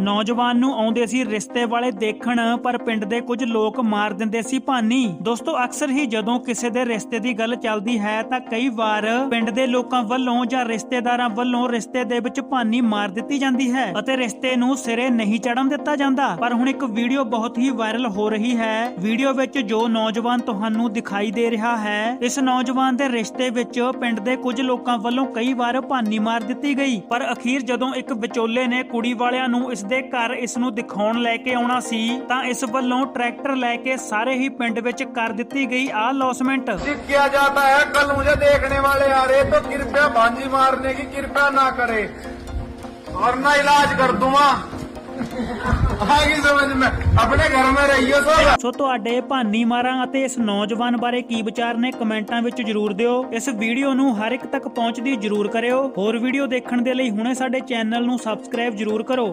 ਨੌਜਵਾਨ ਨੂੰ ਆਉਂਦੇ ਸੀ ਰਿਸ਼ਤੇ ਵਾਲੇ ਦੇਖਣ, ਪਰ ਪਿੰਡ ਦੇ ਕੁਝ ਲੋਕ ਮਾਰ ਦਿੰਦੇ ਸੀ ਭਾਨੀ। ਦੋਸਤੋ, ਅਕਸਰ ਹੀ ਜਦੋਂ ਕਿਸੇ ਦੇ ਰਿਸ਼ਤੇ ਦੀ ਗੱਲ ਚੱਲਦੀ ਹੈ, ਤਾਂ ਕਈ ਵਾਰ ਪਿੰਡ ਦੇ ਲੋਕਾਂ ਵੱਲੋਂ ਜਾਂ ਰਿਸ਼ਤੇਦਾਰਾਂ ਵੱਲੋਂ ਰਿਸ਼ਤੇ ਦੇ ਵਿੱਚ ਭਾਨੀ ਮਾਰ ਦਿੱਤੀ ਜਾਂਦੀ ਹੈ ਅਤੇ ਰਿਸ਼ਤੇ ਨੂੰ ਸਿਰੇ ਨਹੀਂ ਚੜਨ ਦਿੱਤਾ ਜਾਂਦਾ। ਪਰ ਹੁਣ ਇੱਕ ਵੀਡੀਓ ਬਹੁਤ ਹੀ ਵਾਇਰਲ ਹੋ ਰਹੀ ਹੈ। ਵੀਡੀਓ ਵਿੱਚ ਜੋ ਨੌਜਵਾਨ ਤੁਹਾਨੂੰ ਦਿਖਾਈ ਦੇ ਰਿਹਾ ਹੈ, ਇਸ ਨੌਜਵਾਨ ਦੇ ਰਿਸ਼ਤੇ ਵਿੱਚ ਪਿੰਡ ਦੇ ਕੁਝ ਲੋਕਾਂ ਵੱਲੋਂ ਕਈ ਵਾਰ ਭਾਨੀ ਮਾਰ ਦਿੱਤੀ ਗਈ। ਪਰ ਅਖੀਰ ਜਦੋਂ ਇੱਕ ਵਿਚੋਲੇ ਨੇ ਕੁੜੀ ਵਾਲਿਆਂ ਨੂੰ ਇਸ ਦੇ ਘਰ ਇਸ ਨੂੰ ਦਿਖਾਉਣ ਲੈ ਕੇ ਆਉਣਾ ਸੀ ਤਾਂ ਇਸ ਵੱਲੋਂ ਟਰੈਕਟਰ ਲੈ ਕੇ ਸਾਰੇ ਹੀ ਪਿੰਡ ਵਿੱਚ ਕਰ ਦਿੱਤੀ ਗਈ ਆ ਲੌਸਮੈਂਟ जी किया जाता है कल मुझे देखने वाले आ रहे तो कृपया भांजी मारने की कृपया ना करे और ना इलाज कर दूंगा आगे समझ में अपने घर में रहिए तो ਸੋ ਤੁਹਾਡੇ ਭਾਨੀ ਮਾਰਾਂ ਅਤੇ ਇਸ ਨੌਜਵਾਨ ਬਾਰੇ ਕੀ ਵਿਚਾਰ ਨੇ ਕਮੈਂਟਾਂ ਵਿੱਚ ਜਰੂਰ ਦਿਓ ਇਸ ਵੀਡੀਓ ਨੂੰ ਹਰ ਇੱਕ ਤੱਕ ਪਹੁੰਚਦੀ ਜਰੂਰ ਕਰਿਓ ਹੋਰ ਵੀਡੀਓ ਦੇਖਣ ਦੇ ਲਈ ਹੁਣੇ ਸਾਡੇ ਚੈਨਲ ਨੂੰ ਸਬਸਕ੍ਰਾਈਬ ਜਰੂਰ ਕਰੋ